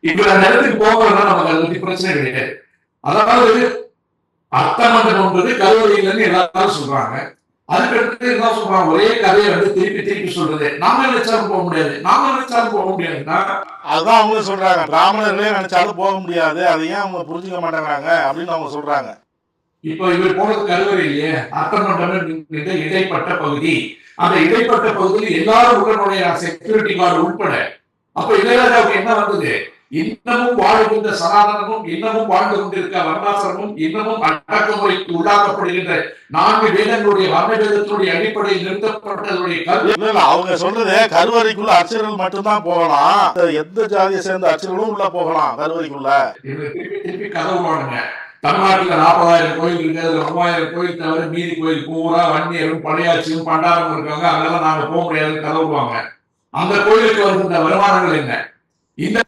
இப்ப அந்த இடத்துக்கு போகிறதா நமக்கு அதை பத்தி பிரச்சனை கிடையாது. அதாவது என்பது கருவறை இல்லைன்னு எல்லாரும் சொல்றாங்க. அதுக்கடுத்து என்ன சொல்றாங்க? ஒரே கதையை வந்து திருப்பி திருப்பி சொல்றது. நாம நினைச்சாலும் போக முடியாது. நாம நினைச்சாலும் போக முடியாதுன்னா அதுதான் அவங்க சொல்றாங்க. பிராமணர்களே நினைச்சாலும் போக முடியாது. அதை ஏன் அவங்க புரிஞ்சுக்க மாட்டேங்கிறாங்க? அப்படின்னு அவங்க சொல்றாங்க. இப்போ இவர் போனது கருவறை இல்லையே. அர்த்தமன்றம் என்கின்ற இடைப்பட்ட பகுதி. அந்த இடைப்பட்ட பகுதியில் எல்லாரும் உடனுடைய செக்யூரிட்டி கார்டு உட்பட அப்ப இளையராஜாவுக்கு என்ன வந்தது? இன்னமும் வாழுகின்ற சனாதனமும் இன்னமும் வாழ்ந்து கொண்டிருக்க வர்ணாசிரமும் இன்னமும் அடக்குமுறைக்கு உள்ளாக்கப்படுகின்ற நான்கு வேதங்களுடைய வர்ண வேதத்தினுடைய அடிப்படையில் நிறுத்தப்பட்டதுடைய கருத்து. அவங்க சொல்றது கருவறைக்குள்ள அர்ச்சகர்கள் மட்டும்தான் போகலாம். எந்த ஜாதியை சேர்ந்த அர்ச்சகர்களும் உள்ள போகலாம் கருவறைக்குள்ள. திருப்பி திருப்பி கதை விடுவானுங்க தமிழ்நாட்டுல நாற்பதாயிரம் கோயில் இருக்கு அதுல மூவாயிரம் கோயில் தவிர மீதி கோயில் பூரா வன்னியரும் பழையாச்சியும் பண்டாரம் இருக்காங்க அதெல்லாம் நாங்க போக முடியாதுன்னு கதை விடுவாங்க அந்த கோயிலுக்கு வருகின்ற வருமானங்கள் என்ன? இந்த